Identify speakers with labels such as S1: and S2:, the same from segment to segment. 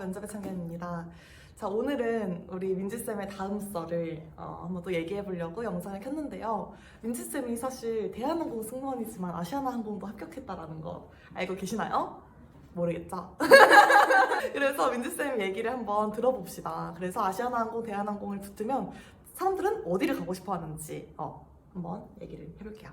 S1: 면접의 참견입니다. 자, 오늘은 우리 민지쌤의 다음 썰을 어, 한번 또 얘기해 보려고 영상을 켰는데요. 민지쌤이 사실 대한항공 승무원이지만 아시아나항공도 합격했다라는 거 알고 계시나요? 모르겠죠? 그래서 민지쌤 얘기를 한번 들어봅시다. 그래서 아시아나항공, 대한항공을 붙으면 사람들은 어디를 가고 싶어 하는지 어, 한번 얘기를 해볼게요.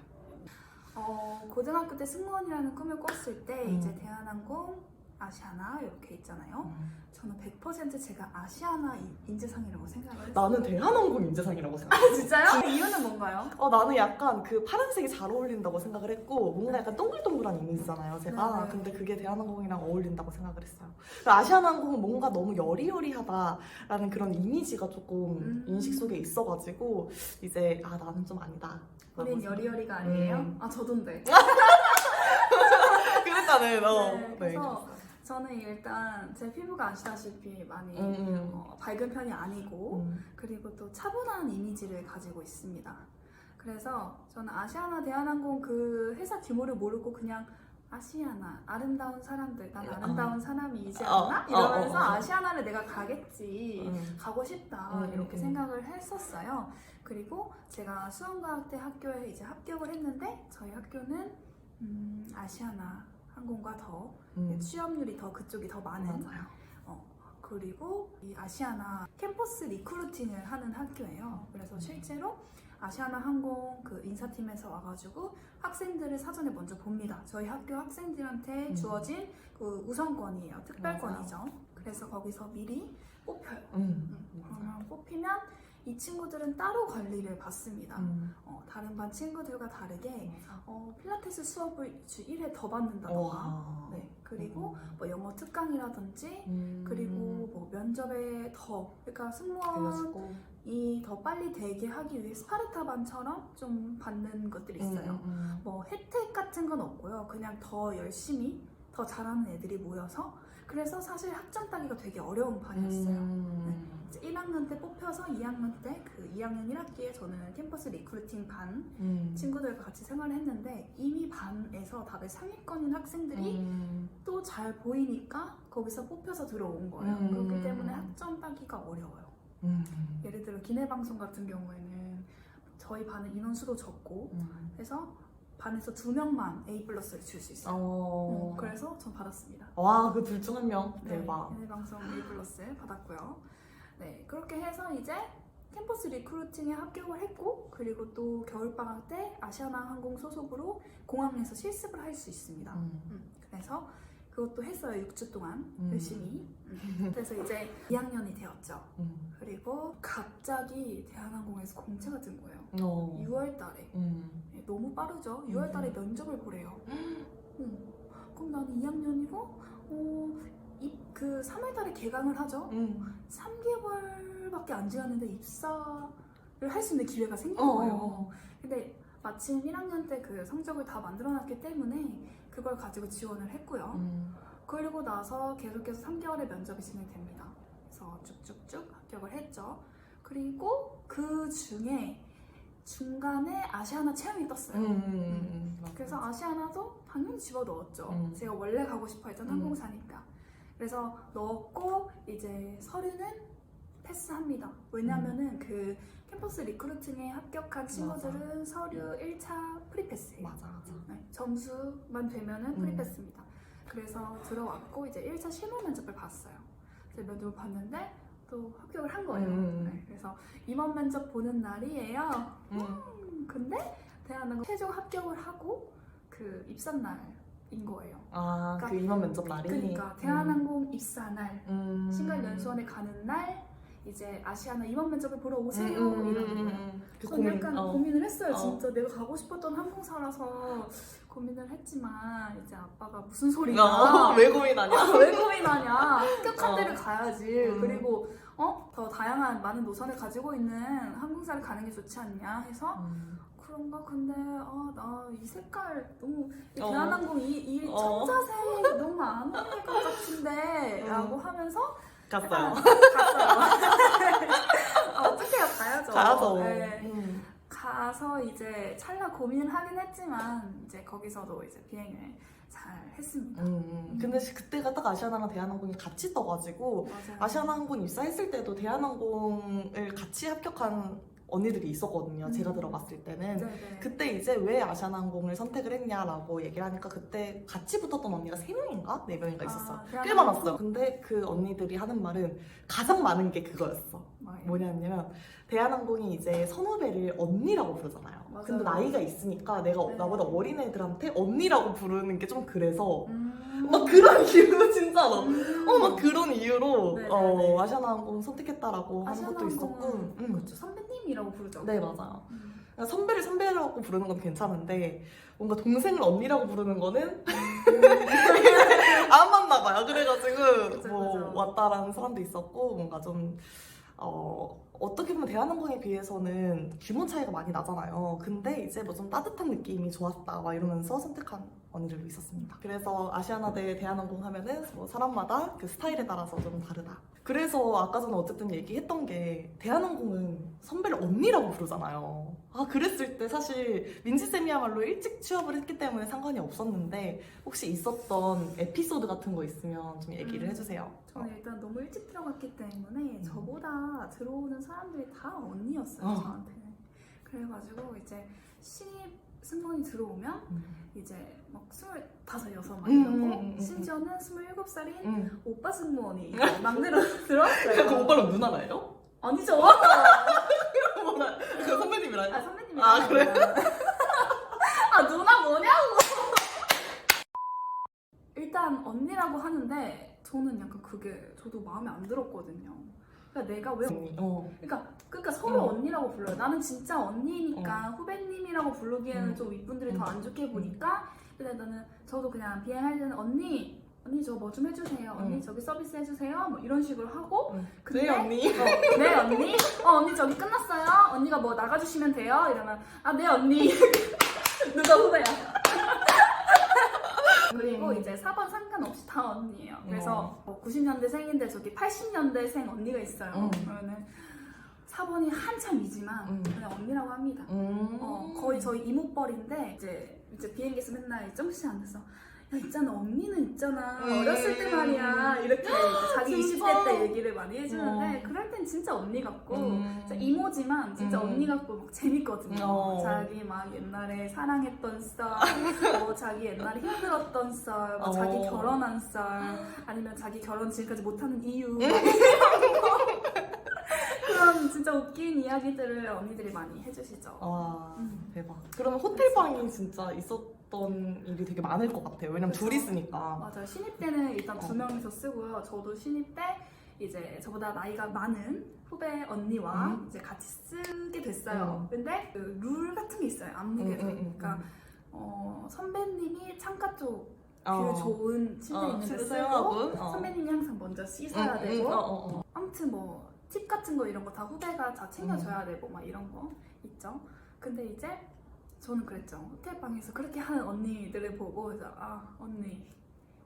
S2: 어, 고등학교 때 승무원이라는 꿈을 꿨을 때
S1: 음.
S2: 이제 대한항공, 아시아나 이렇게 있잖아요. 저는 100% 제가 아시아나 인- 인재상이라고 생각을 했어요.
S1: 나는 대한항공 인재상이라고 생각해.
S2: 아, 진짜요? 이유는 뭔가요?
S1: 어, 나는 약간 그 파란색이 잘 어울린다고 생각을 했고 뭔가 약간 동글동글한 이미지잖아요 제가
S2: 네.
S1: 근데 그게 대한항공이랑 어울린다고 생각을 했어요 그 아시아나항공은 뭔가 너무 여리여리하다라는 그런 이미지가 조금
S2: 음.
S1: 인식 속에 있어가지고 이제 아 나는 좀 아니다
S2: 우린 여리여리가 아니에요?
S1: 음.
S2: 아 저던데.
S1: 그랬다는 어.
S2: 네, 그래서 저는 일단 제 피부가 아시다시피 많이
S1: 음, 음.
S2: 어, 밝은 편이 아니고
S1: 음.
S2: 그리고 또 차분한 이미지를 가지고 있습니다. 그래서 저는 아시아나 대한항공 그 회사 규모를 모르고 그냥 아시아나 아름다운 사람들 난 아름다운 사람이지
S1: 어,
S2: 않나?
S1: 어,
S2: 이러면서
S1: 어, 어.
S2: 아시아나를 내가 가겠지
S1: 음.
S2: 가고 싶다
S1: 음,
S2: 이렇게
S1: 음.
S2: 생각을 했었어요. 그리고 제가 수원과학대 학교에 이제 합격을 했는데 저희 학교는 음, 아시아나 항공과 더
S1: 음.
S2: 취업률이 더 그쪽이 더 많은
S1: 맞아요
S2: 그리고 이 아시아나 캠퍼스 리크루팅을 하는 학교예요. 그래서 실제로 아시아나 항공 그 인사팀에서 와가지고 학생들을 사전에 먼저 봅니다. 저희 학교 학생들한테
S1: 음.
S2: 주어진 그 우선권이에요. 특별권이죠. 그래서 거기서 미리 뽑혀요.
S1: 음.
S2: 그러면 뽑히면 이 친구들은 따로 관리를 받습니다.
S1: 음.
S2: 어, 다른 반 친구들과 다르게. 어, 필라테스 수업을 주 1회 더 받는다던가
S1: 와.
S2: 네, 그리고 뭐 영어 특강이라든지
S1: 음.
S2: 그리고 뭐 면접에 더 그러니까 승무원이 더 빨리 되게 하기 위해 스파르타 반처럼 좀 받는 것들이 있어요.
S1: 음, 음,
S2: 뭐 혜택 같은 건 없고요. 그냥 더 열심히 더 잘하는 애들이 모여서 그래서 사실 학점 따기가 되게 어려운 반이었어요.
S1: 음.
S2: 이제 1학년 때 뽑혀서 2학년 때 그 2학년 1학기에 저는 캠퍼스 리크루팅 반
S1: 음.
S2: 친구들과 같이 생활을 했는데 이미 반에서 다들 상위권인 학생들이
S1: 음.
S2: 또잘 보이니까 거기서 뽑혀서 들어온 거예요.
S1: 음.
S2: 그렇기 때문에 학점 따기가 어려워요.
S1: 음.
S2: 예를 들어 기내 방송 같은 경우에는 저희 반은 인원수도 적고
S1: 음.
S2: 해서 반에서 두 명만 A 플러스를 줄 수 있어요.
S1: 어.
S2: 음, 그래서 전 받았습니다.
S1: 와, 그 둘 중 한 명.
S2: 네,
S1: 대박.
S2: 기내 방송 A 플러스 받았고요. 네, 그렇게 해서 이제 캠퍼스 리크루팅에 합격을 했고 그리고 또 겨울 방학 때 아시아나 항공 소속으로 공항에서 실습을 할 수 있습니다.
S1: 음.
S2: 음, 그래서 그것도 했어요 6주 동안
S1: 음.
S2: 열심히 음, 그래서 이제 2학년이 되었죠
S1: 음.
S2: 그리고 갑자기 대한항공에서 공채가 뜬 거예요
S1: 어.
S2: 6월 달에
S1: 음.
S2: 네, 너무 빠르죠 6월 달에 면접을 보래요 음, 그럼 나는 2학년이고 어, 이, 그 3월 달에 개강을 하죠
S1: 음.
S2: 3개월밖에 안 지났는데 입사를 할 수 있는 기회가 생긴
S1: 어.
S2: 거예요 근데 마침 1학년 때 그 성적을 다 만들어놨기 때문에 그걸 가지고 지원을 했고요
S1: 음.
S2: 그리고 나서 계속해서 3개월의 면접이 진행됩니다. 그래서 쭉쭉쭉 합격을 했죠. 그리고 그 중에 중간에 아시아나 체험이 떴어요.
S1: 음. 음. 맞아.
S2: 그래서 아시아나도 당연히 집어 넣었죠.
S1: 음.
S2: 제가 원래 가고 싶어 했던
S1: 음.
S2: 항공사니까. 그래서 넣었고 이제 서류는 패스합니다. 왜냐면은 그 캠퍼스 리크루팅에 합격한 친구들은 서류 1차 프리패스예요.
S1: 맞아, 맞아.
S2: 네, 점수만 되면은
S1: 음.
S2: 프리패스입니다. 그래서 들어왔고 이제 1차 실무 면접을 봤어요. 면접을 봤는데 또 합격을 한 거예요.
S1: 음.
S2: 네, 그래서 임원 면접 보는 날이에요.
S1: 음.
S2: 음, 근데 대한항공 최종 합격을 하고 그 입사 날인 거예요.
S1: 아,
S2: 그러니까-
S1: 그 임원 면접 날이.
S2: 그러니까 대한항공 입사 날,
S1: 음.
S2: 신갈 연수원에 가는 날 이제 아시아나 임원 면접을 보러 오세요
S1: 음, 음,
S2: 이러는
S1: 음,
S2: 거예요.
S1: 음. 그 고민.
S2: 약간
S1: 어.
S2: 고민을 했어요.
S1: 어.
S2: 진짜 내가 가고 싶었던 항공사라서 고민을 했지만 이제 아빠가 무슨 소리냐?
S1: 어, 왜 고민하냐?
S2: 왜 고민하냐? 합격한
S1: 어.
S2: 데를 가야지.
S1: 음.
S2: 그리고 어? 더 다양한 많은 노선을 가지고 있는 항공사를 가는 게 좋지 않냐 해서
S1: 음.
S2: 그런가? 근데 아 나 이 색깔 너무 이
S1: 어.
S2: 대한항공 이, 이
S1: 어.
S2: 청자색 너무 안 어울릴 것 같은데
S1: 음.
S2: 라고 하면서
S1: 갔어요.
S2: 갔어요. 아, 어떻게 해요? 가야죠.
S1: 가야죠.
S2: 네.
S1: 음.
S2: 가서 이제 찰나 고민을 하긴 했지만 이제 거기서도 이제 비행을 잘 했습니다.
S1: 음, 음. 근데 시- 그때가 딱 아시아나랑 대한항공이 같이 떠가지고
S2: 맞아요.
S1: 아시아나항공 입사했을 때도 대한항공을 같이 합격한 언니들이 있었거든요. 제가
S2: 음.
S1: 들어갔을 때는.
S2: 네네.
S1: 그때 이제 왜 아시아나항공을 선택을 했냐라고 얘기를 하니까 그때 같이 붙었던 언니가 3명인가? 4명인가 있었어요.
S2: 아,
S1: 꽤? 많았어요. 근데 그 언니들이 하는 말은 가장 많은 게 그거였어.
S2: 뭐예요?
S1: 뭐냐면 대한항공이 이제 선후배를 언니라고 부르잖아요.
S2: 맞아요.
S1: 근데 나이가 있으니까 내가
S2: 네.
S1: 나보다 어린 애들한테 언니라고 부르는 게 좀 그래서
S2: 음.
S1: 막 그런 이유로 진짜로
S2: 음.
S1: 어막 그런 이유로
S2: 네네네.
S1: 어, 아시아나 항공 선택했다라고 하는 것도 있었고 음.
S2: 그렇죠. 선배님이라고 부르죠.
S1: 네 맞아요.
S2: 음.
S1: 그러니까 선배를 선배라고 부르는 건 괜찮은데 뭔가 동생을 언니라고 부르는 거는 안 맞나 봐요. 그래가지고
S2: 그쵸,
S1: 뭐
S2: 그쵸.
S1: 왔다라는 사람도 있었고 뭔가 좀 어, 어떻게 보면 대한항공에 비해서는 규모 차이가 많이 나잖아요. 근데 이제 뭐 좀 따뜻한 느낌이 좋았다 막 이러면서 선택한 언니들도 있었습니다. 그래서 아시아나 대 대한항공 하면은 뭐 사람마다 그 스타일에 따라서 좀 다르다. 그래서 아까 전에 어쨌든 얘기했던 게 대한항공은 선배를 언니라고 부르잖아요. 아 그랬을 때 사실 민지쌤이야말로 일찍 취업을 했기 때문에 상관이 없었는데 혹시 있었던 에피소드 같은 거 있으면 좀 얘기를
S2: 음.
S1: 해주세요.
S2: 저는 일단 너무 일찍 들어갔기 때문에
S1: 음.
S2: 저보다 들어오는 사람들이 다 언니였어요
S1: 어.
S2: 저한테는 그래가지고 이제 신입 승무원이 들어오면
S1: 음.
S2: 이제 막 스물다섯 여섯 막
S1: 음,
S2: 이러고
S1: 음, 음, 음.
S2: 심지어는 스물일곱 살인
S1: 응.
S2: 오빠 승무원이 이제 막내로 들어왔어요
S1: 그 오빠랑 누나나요?
S2: 아니죠
S1: 뭐라? 그 선배님이랑?
S2: 아 선배님이
S1: 아, 그래?
S2: 아 누나 뭐냐고 일단 언니라고 하는데 저는 약간 그게 저도 마음에 안 들었거든요 그러니까 내가 왜
S1: 언니. 어.
S2: 그러니까 그러니까 서로
S1: 응.
S2: 언니라고 불러요. 나는 진짜 언니니까 후배님이라고 부르기에는
S1: 응.
S2: 좀 윗분들이
S1: 응.
S2: 더안 좋게 보니까 근데 나는 저도 그냥 비행할 때는 언니 언니 저 뭐 좀 해주세요. 언니
S1: 응.
S2: 저기 서비스 해주세요. 뭐 이런 식으로 하고
S1: 응.
S2: 근데
S1: 네 언니.
S2: 어, 네 언니 어 언니 저기 끝났어요. 언니가 뭐 나가주시면 돼요. 이러면 아 네 언니 누가 후배야. 그리고
S1: 음.
S2: 이제 4번 상관없이 다 언니예요. 그래서
S1: 어.
S2: 뭐 90년대 생인데 저기 80년대 생 언니가 있어요.
S1: 음.
S2: 그러면은 4번이 한참이지만
S1: 음.
S2: 그냥 언니라고 합니다.
S1: 음.
S2: 어, 거의 저희 이모뻘인데 이제 이제 비행기에서 맨날 정씨 앉아서 야 있잖아 언니는 있잖아
S1: 음.
S2: 어렸을 때 말이야 이렇게 이제 자기
S1: 진짜?
S2: 20대 때 얘기를 많이 해주는데
S1: 어.
S2: 그럴 땐 진짜 언니 같고
S1: 음.
S2: 진짜 이모지만 진짜
S1: 음.
S2: 언니 같고 막 재밌거든요.
S1: 어.
S2: 자기 막 옛날에 사랑했던 썰, 뭐 자기 옛날에 힘들었던 썰, 막 자기
S1: 어.
S2: 결혼한 썰, 아니면 자기 결혼 지금까지 못하는 이유.
S1: 음.
S2: 그런 진짜 웃긴 이야기들을 언니들이 많이 해주시죠.
S1: 와
S2: 음.
S1: 대박. 그러면 호텔방이 진짜 있었 던 일이 되게 많을 것 같아요. 왜냐면
S2: 그쵸.
S1: 둘이 쓰니까.
S2: 맞아요. 신입 때는 일단 두
S1: 어.
S2: 명이서 쓰고요. 저도 신입 때 이제 저보다 나이가 많은 후배 언니와
S1: 음.
S2: 이제 같이 쓰게 됐어요.
S1: 음.
S2: 근데 그 룰 같은 게 있어요. 안무게도.
S1: 음, 음, 음,
S2: 그러니까 어, 선배님이 창가 쪽뷰
S1: 어.
S2: 좋은 침대
S1: 어,
S2: 있는 데
S1: 침대
S2: 쓰고
S1: 사용하고. 어.
S2: 선배님이 항상 먼저 씻어야
S1: 응, 응,
S2: 되고
S1: 어, 어, 어.
S2: 아무튼 뭐 팁 같은 거 이런 거 다 후배가 다 챙겨줘야 되고 막 이런 거 있죠. 근데 이제 저는 그랬죠. 호텔 방에서 그렇게 하는 언니들을 보고 그래서 아 언니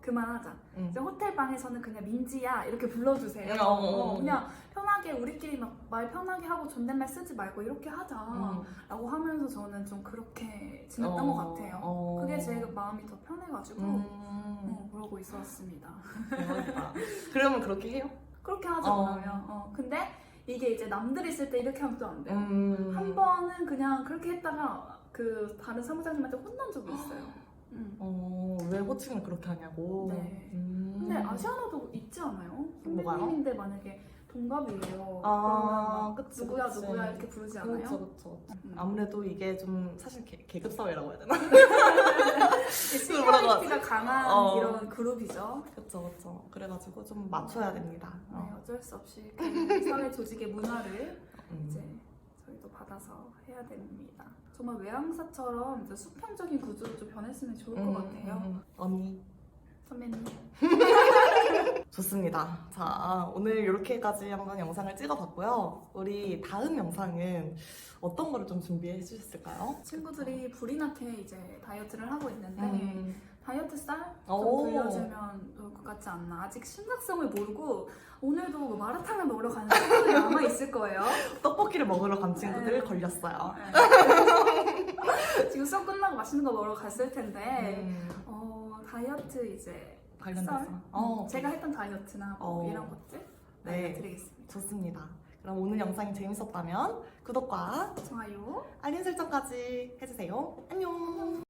S2: 그만하자.
S1: 응.
S2: 이제 호텔 방에서는 그냥 민지야 이렇게 불러주세요.
S1: 어, 어, 어.
S2: 어, 그냥 편하게 우리끼리 막 말 편하게 하고 존댓말 쓰지 말고 이렇게 하자라고
S1: 음.
S2: 하면서 저는 좀 그렇게 지냈던
S1: 어,
S2: 것 같아요.
S1: 어.
S2: 그게 제 마음이 더 편해가지고
S1: 음.
S2: 어, 그러고 있었습니다.
S1: 대박이다. 그러면 그렇게 해요?
S2: 그렇게 하죠
S1: 어.
S2: 그러면. 어, 근데 이게 이제 남들 있을 때 이렇게 하면 또 안 돼요.
S1: 음.
S2: 한 번은 그냥 그렇게 했다가 그 다른 사무장님한테 혼난 적이 있어요. 음.
S1: 어, 왜 호칭을 그렇게 하냐고.
S2: 네.
S1: 음.
S2: 근데 아시아나도 있지 않아요?
S1: 뭐가요?
S2: 선배님인데 만약에 동갑이에요.
S1: 아,
S2: 그러면 막
S1: 그치,
S2: 누구야
S1: 그치.
S2: 누구야 이렇게 부르지 않아요?
S1: 그렇죠, 그렇죠.
S2: 음.
S1: 아무래도 이게 좀 사실 계, 계급 사회라고 해야 되나?
S2: 시니어리티가 강한
S1: 어.
S2: 이런 그룹이죠.
S1: 그렇죠, 그렇죠. 그래가지고 좀 맞춰야 됩니다.
S2: 네,
S1: 어.
S2: 어쩔 수 없이 그 사회 조직의 문화를
S1: 음.
S2: 이제 저희도 받아서 해야 됩니다. 정말 외항사처럼 이제 수평적인 구조로 좀 변했으면 좋을 것
S1: 음,
S2: 같아요.
S1: 음, 음. 언니
S2: 선배님.
S1: 좋습니다. 자 오늘 이렇게까지 한번 영상을 찍어봤고요. 우리 다음 영상은 어떤 거를 좀 준비해 주셨을까요?
S2: 친구들이 불이 나게 이제 다이어트를 하고 있는데
S1: 음,
S2: 다이어트 쌀
S1: 오.
S2: 좀 들려주면 좋을 것 같지 않나. 아직 심각성을 모르고 오늘도 뭐 마라탕을 먹으러 가는 친구들이 아마 있을 거예요.
S1: 떡볶이를 먹으러 간 친구들
S2: 네.
S1: 걸렸어요.
S2: 네. 지금 수업 끝나고 맛있는 거 먹으러 갔을 텐데
S1: 음,
S2: 어, 다이어트 이제
S1: 관련돼서.
S2: 썰?
S1: 어,
S2: 제가 했던 다이어트나 뭐
S1: 어.
S2: 이런 것들
S1: 네.
S2: 알려드리겠습니다.
S1: 좋습니다. 그럼 오늘 영상이 재밌었다면 구독과
S2: 좋아요.
S1: 알림 설정까지 해주세요. 안녕.